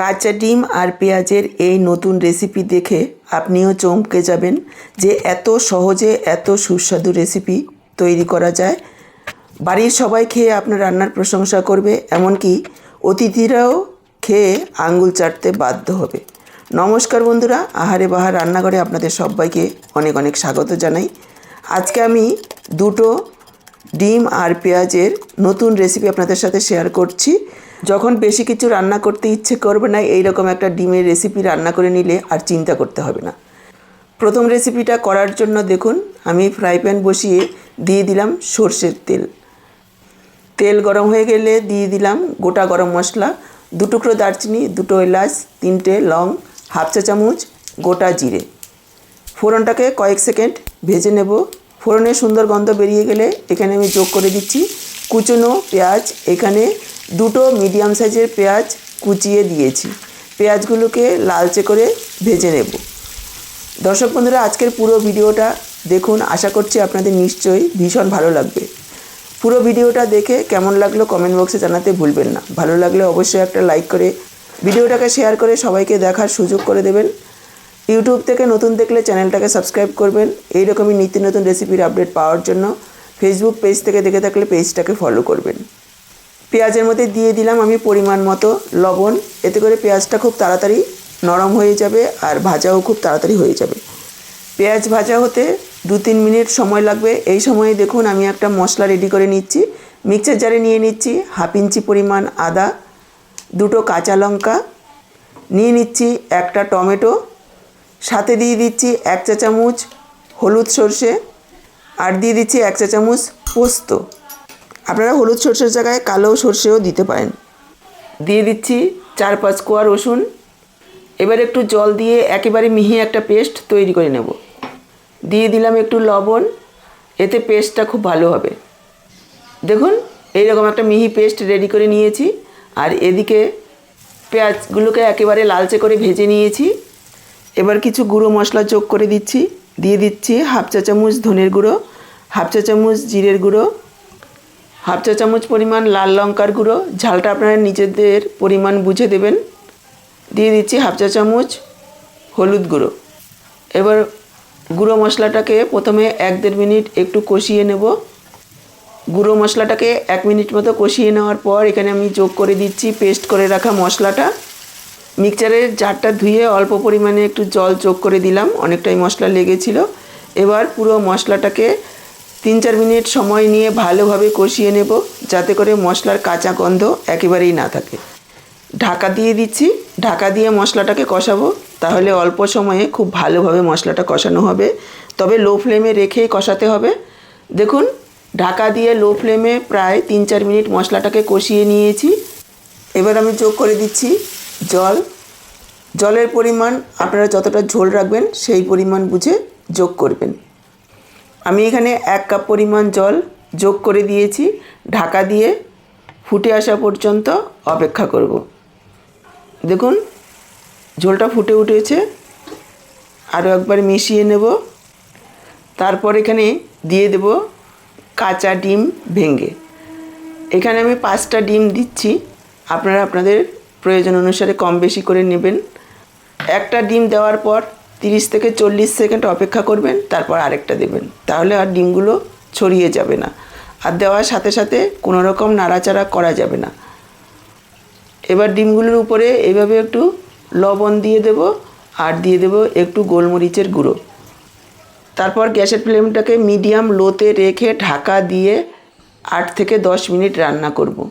কাঁচা ডিম আর পেঁয়াজের এই নতুন রেসিপি দেখে আপনিও চমকে যাবেন যে এত সহজে এত সুস্বাদু রেসিপি তৈরি করা যায়। বাড়ির সবাই খেয়ে আপনার রান্নার প্রশংসা করবে, এমনকি অতিথিরাও খেয়ে আঙ্গুল চাটতে বাধ্য হবে। নমস্কার বন্ধুরা, আহারে বাহার রান্নাঘরে আপনাদের সবাইকে অনেক অনেক স্বাগত জানাই। আজকে আমি দুটো ডিম আর পেঁয়াজের নতুন রেসিপি আপনাদের সাথে শেয়ার করছি। যখন বেশি কিছু রান্না করতে ইচ্ছে করবে না, এইরকম একটা ডিমের রেসিপি রান্না করে নিলে আর চিন্তা করতে হবে না। প্রথম রেসিপিটা করার জন্য দেখুন, আমি ফ্রাই প্যান বসিয়ে দিয়ে দিলাম সর্ষের তেল। তেল গরম হয়ে গেলে দিয়ে দিলাম গোটা গরম মশলা দু টুকরো দারচিনি, দুটো এলাচ, তিনটে লং, হাফ চা চামচ, গোটা জিরে। ফোড়নটাকে কয়েক সেকেন্ড ভেজে নেব। ফোড়নের সুন্দর গন্ধ বেরিয়ে গেলে এখানে আমি যোগ করে দিচ্ছি কুচনো পেঁয়াজ, এখানে দুটো মিডিয়াম সাইজের পেঁয়াজ কুচিয়ে দিয়েছি। পেঁয়াজগুলোকে লালচে করে ভেজে নেব। দর্শক বন্ধুরা, আজকের পুরো ভিডিওটা দেখুন। আশা করছি আপনাদের নিশ্চয়ই ভীষণ ভালো লাগবে। পুরো ভিডিওটা দেখে কেমন লাগল কমেন্ট বক্সে জানাতে ভুলবেন না। ভালো লাগলে অবশ্যই একটা লাইক করে ভিডিওটাকে শেয়ার করে সবাইকে দেখার সুযোগ করে দেবেন। ইউটিউব থেকে নতুন দেখলে চ্যানেলটাকে সাবস্ক্রাইব করবেন। এইরকমই নিত্য নতুন রেসিপির আপডেট পাওয়ার জন্য। ফেসবুক পেজ থেকে দেখে থাকলে পেজটাকে ফলো করবেন। পেঁয়াজের মধ্যে দিয়ে দিলাম আমি পরিমাণ মতো লবণ। এতে করে পেঁয়াজটা খুব তাড়াতাড়ি নরম হয়ে যাবে আর ভাজাও খুব তাড়াতাড়ি হয়ে যাবে। পেঁয়াজ ভাজা হতে দু তিন মিনিট সময় লাগবে। এই সময়ে দেখুন আমি একটা মশলা রেডি করে নিচ্ছি। মিক্সার জারে নিয়ে নিচ্ছি হাফ ইঞ্চি পরিমাণ আদা, দুটো কাঁচা লঙ্কা। নিয়ে নিচ্ছি একটা টমেটো। সাথে দিয়ে দিচ্ছি এক চা চামচ হলুদ সর্ষে। আর দিয়ে দিচ্ছি এক চা চামচ পোস্ত। আপনারা হলুদ সর্ষের জায়গায় কালো সর্ষেও দিতে পারেন। দিয়ে দিচ্ছি চার পাঁচ কোয়া রসুন। এবার একটু জল দিয়ে একেবারে মিহি একটা পেস্ট তৈরি করে নেব। দিয়ে দিলাম একটু লবণ। এতে পেস্টটা খুব ভালো হবে। দেখুন, এইরকম একটা মিহি পেস্ট রেডি করে নিয়েছি। আর এদিকে পেঁয়াজগুলোকে একেবারে লালচে করে ভেজে নিয়েছি। এবার কিছু গুঁড়ো মশলা যোগ করে দিচ্ছি। দিয়ে দিচ্ছি হাফ চা চামচ ধনের গুঁড়ো, হাফ চা চামচ জিরের গুঁড়ো, হাফ চা চামচ পরিমাণ লাল লঙ্কার গুঁড়ো। ঝালটা আপনারা নিজেদের পরিমাণ বুঝে দেবেন। দিয়ে দিচ্ছি হাফ চা চামচ হলুদ গুঁড়ো। এবার গুঁড়ো মশলাটাকে প্রথমে এক দেড় মিনিট একটু কষিয়ে নেব। গুঁড়ো মশলাটাকে এক মিনিট মতো কষিয়ে নেওয়ার পর এখানে আমি যোগ করে দিচ্ছি, পেস্ট করে রাখা মশলাটা। মিক্সচারের জারটা ধুয়ে অল্প পরিমাণে একটু জল যোগ করে দিলাম, অনেকটাই মশলা লেগেছিল। এবার পুরো মশলাটাকে তিন চার মিনিট সময় নিয়ে ভালোভাবে কষিয়ে নেব, যাতে করে মশলার কাঁচা গন্ধ একেবারেই না থাকে। ঢাকা দিয়ে দিচ্ছি। ঢাকা দিয়ে মশলাটাকে কষাবো। তাহলে অল্প সময়ে খুব ভালোভাবে মশলাটা কষানো হবে। তবে লো ফ্লেমে রেখেই কষাতে হবে। দেখুন, ঢাকা দিয়ে লো ফ্লেমে প্রায় তিন চার মিনিট মশলাটাকে কষিয়ে নিয়েছি। এবার আমি যোগ করে দিচ্ছি। জল। জলের পরিমাণ আপনারা যতটা ঝোল রাখবেন, সেই পরিমাণ বুঝে যোগ করবেন। আমি এখানে এক কাপ পরিমাণ জল যোগ করে দিয়েছি। ঢাকা দিয়ে ফুটে আসা পর্যন্ত অপেক্ষা করব। দেখুন, ঝোলটা ফুটে উঠেছে। আরও একবার মিশিয়ে নেব। তারপর এখানে দিয়ে দেব কাঁচা ডিম ভেঙে। এখানে আমি পাঁচটা ডিম দিচ্ছি। আপনারা আপনাদের প্রয়োজন অনুসারে কম বেশি করে নেবেন। একটা ডিম দেওয়ার পর তিরিশ থেকে চল্লিশ সেকেন্ড অপেক্ষা করবেন, তারপর আরেকটা দেবেন। তাহলে আর ডিমগুলো ছড়িয়ে যাবে না। আর দেওয়ার সাথে সাথে কোনো রকম নাড়াচাড়া করা যাবে না। এবার ডিমগুলোর উপরে এইভাবে একটু লবণ দিয়ে দেব আর দিয়ে দেব একটু গোলমরিচের গুঁড়ো। তারপর গ্যাসের ফ্লেমটাকে মিডিয়াম লোতে রেখে ঢাকা দিয়ে আট থেকে দশ মিনিট রান্না করব।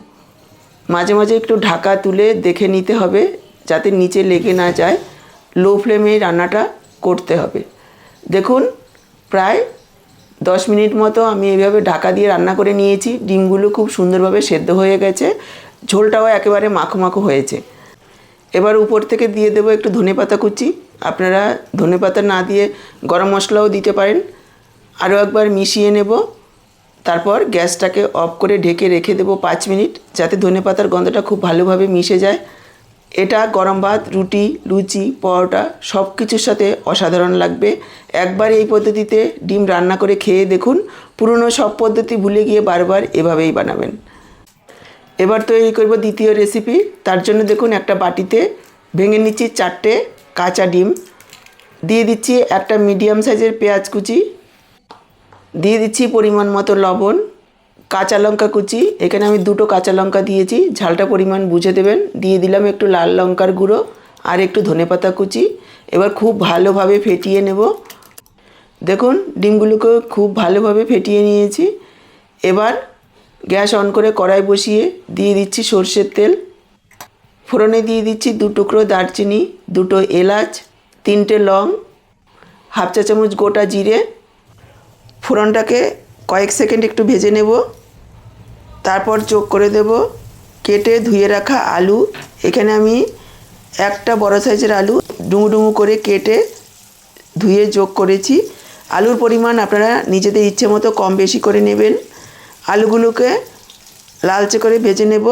মাঝে মাঝে একটু ঢাকা তুলে দেখে নিতে হবে, যাতে নিচে লেগে না যায়। লো ফ্লেমে রান্নাটা করতে হবে। দেখুন, প্রায় দশ মিনিট মতো আমি এইভাবে ঢাকা দিয়ে রান্না করে নিয়েছি। ডিমগুলো খুব সুন্দরভাবে সেদ্ধ হয়ে গেছে। ঝোলটাও একেবারে মাখো মাখো হয়েছে। এবার উপর থেকে দিয়ে দেবো একটু ধনে পাতা কুচি। আপনারা ধনে পাতা না দিয়ে গরম মশলাও দিতে পারেন। আরও একবার মিশিয়ে নেব। তারপর গ্যাসটাকে অফ করে ঢেকে রেখে দেবো পাঁচ মিনিট, যাতে ধনে পাতার গন্ধটা খুব ভালোভাবে মিশে যায়। এটা গরম ভাত, রুটি, লুচি, পরোটা সব কিছুর সাথে অসাধারণ লাগবে। একবার এই পদ্ধতিতে ডিম রান্না করে খেয়ে দেখুন, পুরনো সব পদ্ধতি ভুলে গিয়ে বারবার এভাবেই বানাবেন। এবার তৈরি করব দ্বিতীয় রেসিপি তার জন্য দেখুন একটা বাটিতে ভেঙে নিচ্ছি চারটে কাঁচা ডিম। দিয়ে দিচ্ছি একটা মিডিয়াম সাইজের পেঁয়াজ কুচি দিয়ে দিচ্ছি পরিমাণ মতো লবণ, কাঁচা লঙ্কা কুচি। এখানে আমি দুটো কাঁচা লঙ্কা দিয়েছি, ঝালটা পরিমাণ বুঝে দেবেন। দিয়ে দিলাম একটু লাল লঙ্কার গুঁড়ো আর একটু ধনেপাতা কুচি। এবার খুব ভালোভাবে ফেটিয়ে নেব। দেখুন ডিমগুলোকে খুব ভালোভাবে ফেটিয়ে নিয়েছি। এবার গ্যাস অন করে কড়াই বসিয়ে দিয়ে দিচ্ছি সর্ষের তেল। ফোড়নে দিয়ে দিচ্ছি দু টুকরো দারচিনি, দুটো এলাচ, তিনটে লং, হাফ চা চামচ গোটা জিরে ফোড়নটাকে কয়েক সেকেন্ড একটু ভেজে নেব। তারপর যোগ করে দেব। কেটে ধুয়ে রাখা আলু। এখানে আমি একটা বড় সাইজের আলু ডুমু ডুমু করে কেটে ধুয়ে যোগ করেছি। আলুর পরিমাণ আপনারা নিজেদের ইচ্ছে মতো কম বেশি করে নেবেন। আলুগুলোকে লালচে করে ভেজে নেব।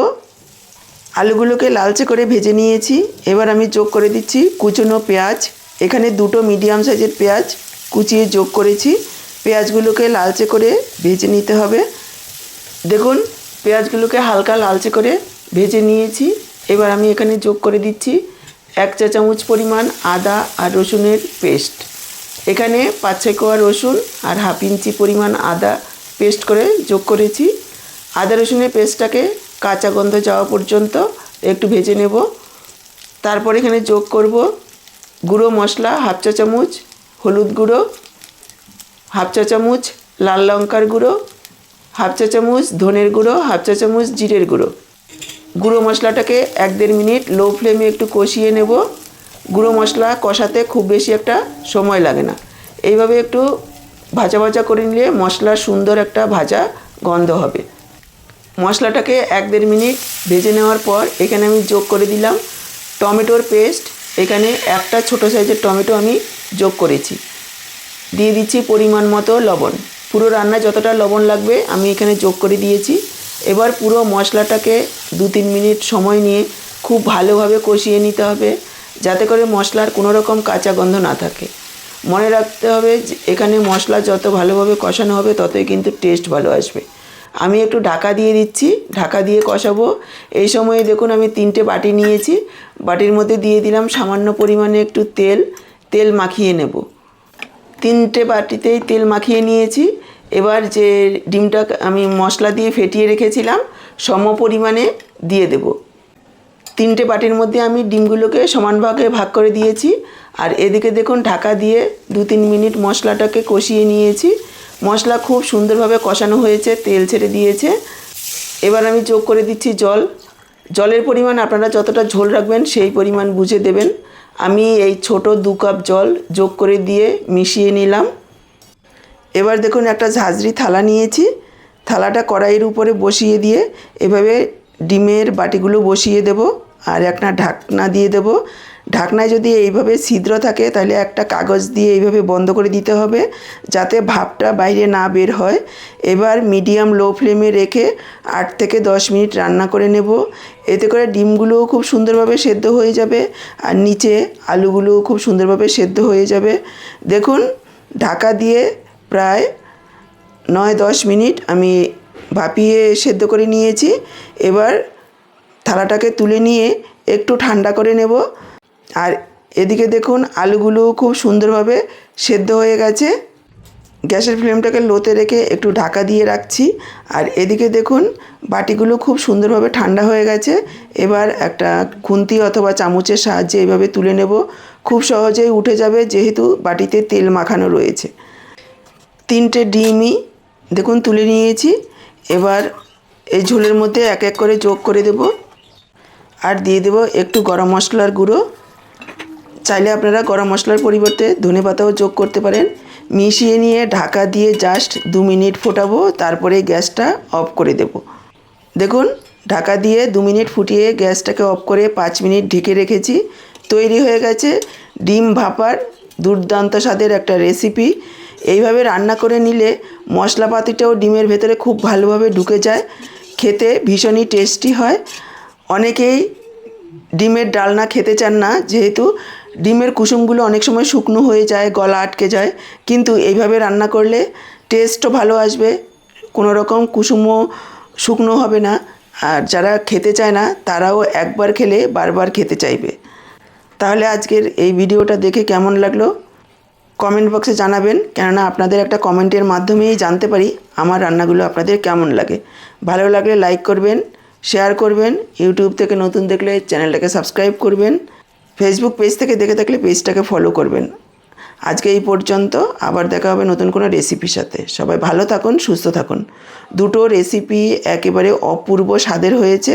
আলুগুলোকে লালচে করে ভেজে নিয়েছি। এবার আমি যোগ করে দিচ্ছি কুচনো পেঁয়াজ। এখানে দুটো মিডিয়াম সাইজের পেঁয়াজ কুচিয়ে যোগ করেছি। পেঁয়াজগুলোকে লালচে করে ভেজে নিতে হবে। দেখুন, পেঁয়াজগুলোকে হালকা লালচে করে ভেজে নিয়েছি। এবার আমি এখানে যোগ করে দিচ্ছি এক চা চামচ পরিমাণ আদা আর রসুনের পেস্ট। এখানে পাঁচ ছয় কোয়া রসুন আর হাফ ইঞ্চি পরিমাণ আদা পেস্ট করে যোগ করেছি। আদা রসুনের পেস্টটাকে কাঁচা গন্ধ যাওয়া পর্যন্ত একটু ভেজে নেব। তারপর এখানে যোগ করব গুঁড়ো মশলা হাফ চা চামচ, হলুদ গুঁড়ো হাফ চা চামচ লাল লঙ্কার গুঁড়ো, হাফ চা চামচ ধনের গুঁড়ো, হাফ চা চামচ জিরের গুঁড়ো। গুঁড়ো মশলাটাকে এক দেড় মিনিট লো ফ্লেমে একটু কষিয়ে নেব। গুঁড়ো মশলা কষাতে খুব বেশি একটা সময় লাগে না। এইভাবে একটু ভাজা ভাজা করে নিলে মশলা সুন্দর একটা ভাজা গন্ধ হবে। মশলাটাকে এক দেড় মিনিট ভেজে নেওয়ার পর এখানে আমি যোগ করে দিলাম টমেটোর পেস্ট। এখানে একটা ছোটো সাইজের টমেটো আমি যোগ করেছি। দিয়ে দিচ্ছি পরিমাণ মতো লবণ। পুরো রান্না যতটা লবণ লাগবে আমি এখানে যোগ করে দিয়েছি। এবার পুরো মশলাটাকে দু তিন মিনিট সময় নিয়ে খুব ভালোভাবে কষিয়ে নিতে হবে, যাতে করে মশলার কোনো রকম কাঁচা গন্ধ না থাকে। মনে রাখতে হবে এখানে মশলা যত ভালোভাবে কষানো হবে ততই কিন্তু টেস্ট ভালো আসবে। আমি একটু ঢাকা দিয়ে দিচ্ছি, ঢাকা দিয়ে কষাবো। এই সময়ে দেখুন আমি তিনটে বাটি নিয়েছি। বাটির মধ্যে দিয়ে দিলাম সামান্য পরিমাণে একটু তেল। তেল মাখিয়ে নেব। তিনটে বাটিতেই তেল মাখিয়ে নিয়েছি। এবার যে ডিমটা আমি মশলা দিয়ে ফেটিয়ে রেখেছিলাম, সম পরিমাণে দিয়ে দেব। তিনটে বাটির মধ্যে আমি ডিমগুলোকে সমান ভাগে ভাগ করে দিয়েছি। আর এদিকে দেখুন, ঢাকা দিয়ে দু তিন মিনিট মশলাটাকে কষিয়ে নিয়েছি। মশলা খুব সুন্দরভাবে কষানো হয়েছে, তেল ছেড়ে দিয়েছে। এবার আমি যোগ করে দিচ্ছি জল। জলের পরিমাণ আপনারা যতটা ঝোল রাখবেন, সেই পরিমাণ বুঝে দেবেন। আমি এই ছোট দু কাপ জল যোগ করে দিয়ে মিশিয়ে নিলাম। এবার দেখুন একটা ঝাঁঝরি থালা নিয়েছি। থালাটা কড়াইয়ের উপরে বসিয়ে দিয়ে এভাবে ডিমের বাটিগুলো বসিয়ে দেব আর একটা ঢাকনা দিয়ে দেব। ঢাকনায় যদি এইভাবে ছিদ্র থাকে, তাহলে একটা কাগজ দিয়ে এইভাবে বন্ধ করে দিতে হবে, যাতে ভাপটা বাইরে না বের হয়। এবার মিডিয়াম লো ফ্লেমে রেখে আট থেকে দশ মিনিট রান্না করে নেব। এতে করে ডিমগুলোও খুব সুন্দরভাবে সেদ্ধ হয়ে যাবে আর নিচে আলুগুলোও খুব সুন্দরভাবে সেদ্ধ হয়ে যাবে। দেখুন, ঢাকা দিয়ে প্রায় নয় দশ মিনিট আমি ভাপিয়ে সেদ্ধ করে নিয়েছি। এবার থালাটাকে তুলে নিয়ে একটু ঠান্ডা করে নেব। আর এদিকে দেখুন আলুগুলো খুব সুন্দরভাবে সেদ্ধ হয়ে গেছে। গ্যাসের ফ্লেমটাকে লোতে রেখে একটু ঢাকা দিয়ে রাখছি। আর এদিকে দেখুন বাটিগুলো খুব সুন্দরভাবে ঠান্ডা হয়ে গেছে। এবার একটা খুন্তি অথবা চামচের সাহায্যে এইভাবে তুলে নেব। খুব সহজেই উঠে যাবে যেহেতু বাটিতে তেল মাখানো রয়েছে। তিনটে ডিমই দেখুন তুলে নিয়েছি। এবার এই ঝোলের মধ্যে এক এক করে যোগ করে দেব। আর দিয়ে দেব একটু গরম মশলার গুঁড়ো। চাইলে আপনারা গরম মশলার পরিবর্তে ধনে পাতাও যোগ করতে পারেন। মিশিয়ে নিয়ে ঢাকা দিয়ে জাস্ট দু মিনিট ফোটাবো, তারপরে গ্যাসটা অফ করে দেব। দেখুন, ঢাকা দিয়ে দু মিনিট ফুটিয়ে গ্যাসটাকে অফ করে পাঁচ মিনিট ঢেকে রেখেছি। তৈরি হয়ে গেছে ডিম ভাপার দুর্দান্ত স্বাদের একটা রেসিপি এইভাবে রান্না করে নিলে মশলাপাতিটাও ডিমের ভেতরে খুব ভালোভাবে ঢুকে যায়। খেতে ভীষণই টেস্টি হয়। অনেকেই ডিমের ডালনা খেতে চান না, যেহেতু ডিমের কুসুমগুলো অনেক সময় শুকনো হয়ে যায়, গলা আটকে যায়। কিন্তু এইভাবে রান্না করলে টেস্টও ভালো আসবে। কোনো রকম কুসুমও শুকনো হবে না। আর যারা খেতে চায় না, তারাও একবার খেলে বারবার খেতে চাইবে। তাহলে আজকের এই ভিডিওটা দেখে কেমন লাগল? কমেন্ট বক্সে জানাবেন। কেননা আপনাদের একটা কমেন্টের মাধ্যমেই জানতে পারি আমার রান্নাগুলো আপনাদের কেমন লাগে। ভালো লাগলে লাইক করবেন শেয়ার করবেন। ইউটিউব থেকে নতুন দেখলে চ্যানেলটাকে সাবস্ক্রাইব করবেন। ফেসবুক পেজ থেকে দেখে থাকলে পেজটাকে ফলো করবেন। আজকে এই পর্যন্ত, আবার দেখা হবে নতুন কোনো রেসিপির সাথে। সবাই ভালো থাকুন, সুস্থ থাকুন। দুটো রেসিপি একেবারে অপূর্ব স্বাদের হয়েছে।